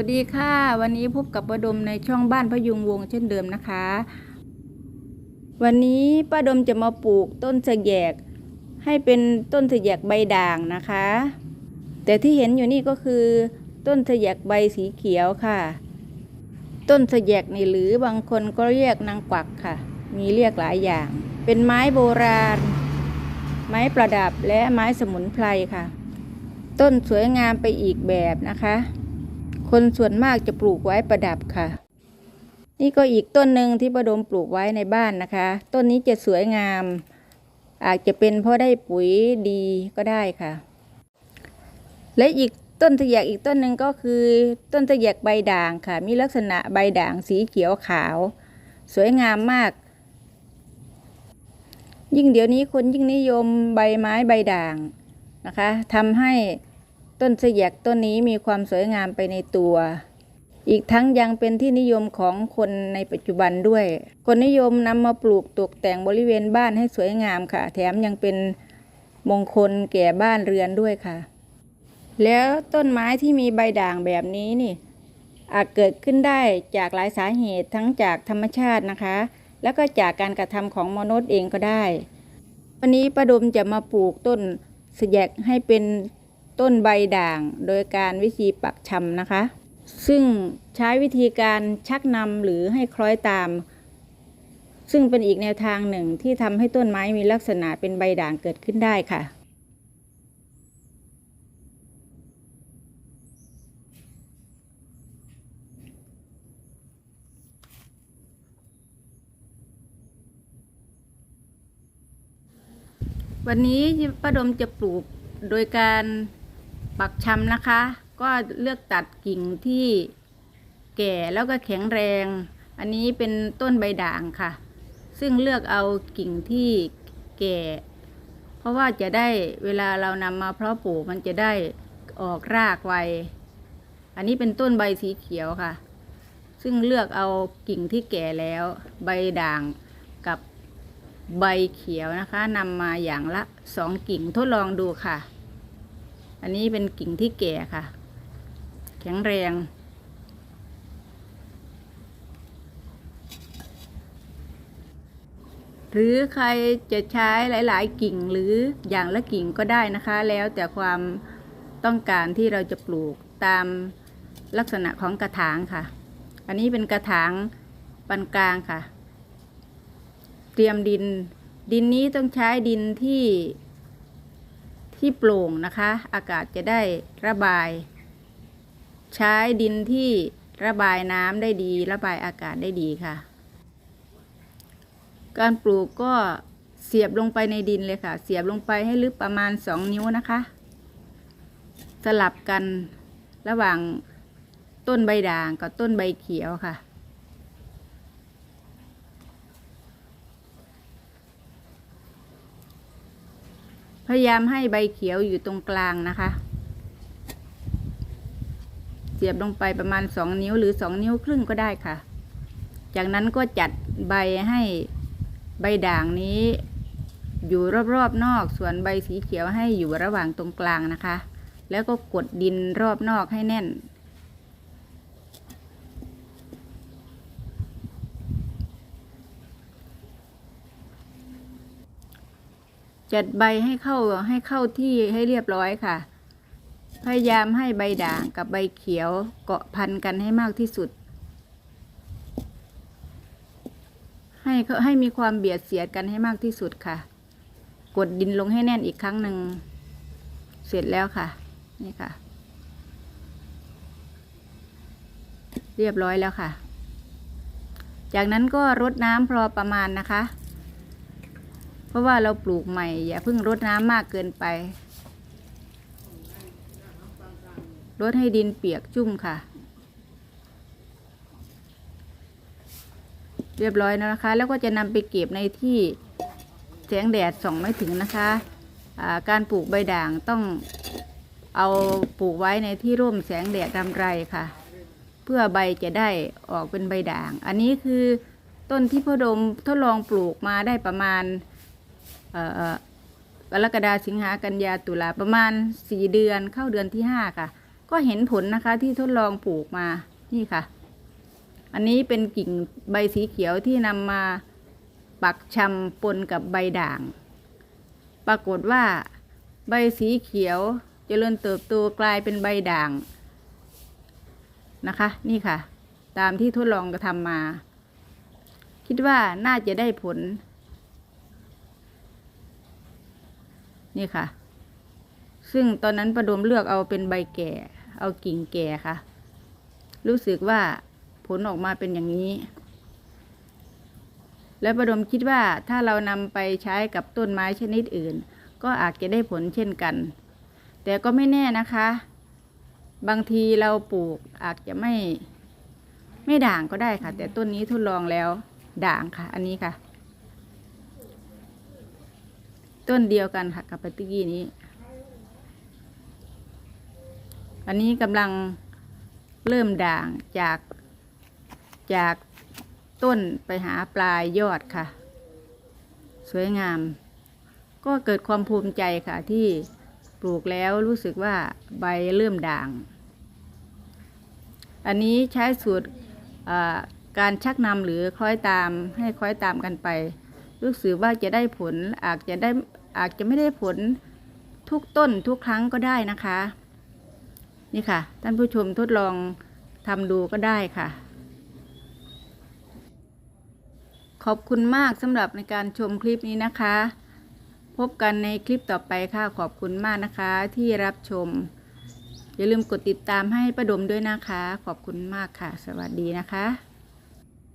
วัสดีค่ะ วันนี้พบกับป้าดมในช่องบ้านพยุงวงเช่นเดิมนะคะ วันนี้ป้าดมจะมาปลูกต้นสะแยก ให้เป็นต้นสะแยกใบด่างนะคะ แต่ที่เห็นอยู่นี่ก็คือต้นสะแยกใบสีเขียวค่ะ ต้นสะแยกนี่หรือบางคนก็เรียกนางกวักค่ะ มีเรียกหลายอย่าง เป็นไม้โบราณ ไม้ประดับและไม้สมุนไพรค่ะ ต้นสวยงามไปอีกแบบนะคะ คนส่วนมากจะปลูกไว้ประดับค่ะ นี่ก็อีกต้นหนึ่งที่ประดมปลูกไว้ในบ้านนะคะ ต้นนี้จะสวยงาม อาจจะเป็นเพราะได้ปุ๋ยดีก็ได้ค่ะ และอีกต้นตะแยกอีกต้นหนึ่งก็คือ ต้นตะแยกใบด่างค่ะ มีลักษณะใบด่างสีเขียวขาว สวยงามมาก ยิ่งเดี๋ยวนี้คนยิ่งนิยมใบไม้ใบด่างนะคะทำให้ ต้นเสยกต้นนี้มีความสวยงามไปในตัว อีกทั้งยังเป็นที่นิยมของคนในปัจจุบันด้วย คนนิยมนำมาปลูกตกแต่งบริเวณบ้านให้สวยงามค่ะ แถมยังเป็นมงคลแก่บ้านเรือนด้วยค่ะ แล้วต้นไม้ที่มีใบด่างแบบนี้นี่อาจเกิดขึ้นได้จากหลายสาเหตุทั้งจากธรรมชาตินะคะ แล้วก็จากการกระทำของมนุษย์เองก็ได้ วันนี้ประดมจะมาปลูกต้นสแยกให้เป็น ต้นใบด่าง โดยการวิธีปักชำนะคะ ซึ่งใช้วิธีการชักนำหรือให้คล้อยตาม ซึ่งเป็นอีกแนวทางหนึ่งที่ทำให้ต้นไม้มีลักษณะเป็นใบด่างเกิดขึ้นได้ค่ะวันนี้ป้าดมจะปลูกโดยการ ปักชำนะคะ ก็เลือกตัดกิ่งที่แก่แล้วก็แข็งแรง อันนี้เป็นต้นใบด่างค่ะ ซึ่งเลือกเอากิ่งที่แก่ เพราะว่าจะได้เวลาเรานำมาเพาะปลูกมันจะได้ออกรากไว อันนี้เป็นต้นใบสีเขียวค่ะ ซึ่งเลือกเอากิ่งที่แก่แล้ว ใบด่างกับใบเขียวนะคะนำมาอย่างละสองกิ่งทดลองดูค่ะ อันนี้เป็นกิ่งที่แก่ค่ะ แข็งแรง หรือใครจะใช้หลาย ๆ กิ่งหรืออย่างละกิ่งก็ได้นะคะ แล้วแต่ความต้องการที่เราจะปลูกตามลักษณะของกระถางค่ะ อันนี้เป็นกระถางปานกลางค่ะ เตรียมดิน ดินนี้ต้องใช้ดินที่ ที่โปร่งนะคะ อากาศจะได้ระบาย ใช้ดินที่ระบายน้ำได้ดี ระบายอากาศได้ดีค่ะ การปลูกก็เสียบลงไปในดินเลยค่ะ เสียบลงไปให้ลึกประมาณสองนิ้วนะคะ สลับกันระหว่างต้นใบด่างกับต้นใบเขียวค่ะ พยายามให้ใบเขียวอยู่ตรงกลางนะคะ เสียบลงไปประมาณสองนิ้วหรือสองนิ้วครึ่งก็ได้ค่ะ จากนั้นก็จัดใบให้ใบด่างนี้ อยู่รอบๆนอก ส่วนใบสีเขียวให้อยู่ระหว่างตรงกลางนะคะ แล้วก็กดดินรอบนอกให้แน่น จัดใบให้เข้าให้เข้าที่ให้เรียบร้อยค่ะ พยายามให้ใบด่างกับใบเขียวเกาะพันกันให้มากที่สุด ให้ให้มีความเบียดเสียดกันให้มากที่สุดค่ะ กดดินลงให้แน่นอีกครั้งหนึ่ง เสร็จแล้วค่ะ นี่ค่ะ เรียบร้อยแล้วค่ะ จากนั้นก็รดน้ำพอประมาณนะคะ เพราะว่าเราปลูกใหม่ อย่าเพิ่งรดน้ำมากเกินไป รดให้ดินเปียกชุ่มค่ะ เรียบร้อยแล้วนะคะ แล้วก็จะนำไปเก็บในที่แสงแดดส่องไม่ถึงนะคะะการปลูกใบด่างต้องเอาปลูกไว้ในที่ร่มแสงแดดรำไรค่ะ เพื่อใบจะได้ออกเป็นใบด่าง อันนี้คือต้นที่พ่อดมทดลองปลูกมาได้ประมาณ กรกฎาสิงหากันยาตุลาประมาณสี่เดือนเข้าเดือนที่ห้าค่ะ ก็เห็นผลนะคะที่ทดลองปลูกมานี่ค่ะ อันนี้เป็นกิ่งใบสีเขียวที่นำมาปักชำปนกับใบด่าง ปรากฏว่าใบสีเขียวเจริญเติบโตกลายเป็นใบด่างนะคะ นี่ค่ะ ตามที่ทดลองกระทำมา คิดว่าน่าจะได้ผล นี่ค่ะ ซึ่งตอนนั้นประดมเลือกเอาเป็นใบแก่ เอากิ่งแก่ค่ะ รู้สึกว่าผลออกมาเป็นอย่างนี้ และประดมคิดว่าถ้าเรานำไปใช้กับต้นไม้ชนิดอื่น ก็อาจจะได้ผลเช่นกัน แต่ก็ไม่แน่นะคะ บางทีเราปลูกอาจจะไม่ ไม่ด่างก็ได้ค่ะ แต่ต้นนี้ทดลองแล้วด่างค่ะ อันนี้ค่ะ ต้นเดียวกันค่ะกับปฏิกี้นี้ อันนี้กำลังเริ่มด่างจากจากต้นไปหาปลายยอดค่ะ สวยงาม ก็เกิดความภูมิใจค่ะที่ปลูกแล้วรู้สึกว่าใบเริ่มด่าง อันนี้ใช้สูตรการชักนำหรือคล้อยตามให้คล้อยตามกันไป รู้สึกว่าจะได้ผลอาจจะได้อาจจะไม่ได้ผลทุกต้นทุกครั้งก็ได้นะคะ นี่ค่ะ ท่านผู้ชมทดลองทำดูก็ได้ค่ะ ขอบคุณมากสำหรับในการชมคลิปนี้นะคะ พบกันในคลิปต่อไปค่ะขอบคุณมากนะคะที่รับชม อย่าลืมกดติดตามให้ประดมด้วยนะคะ ขอบคุณมากค่ะ สวัสดีนะคะ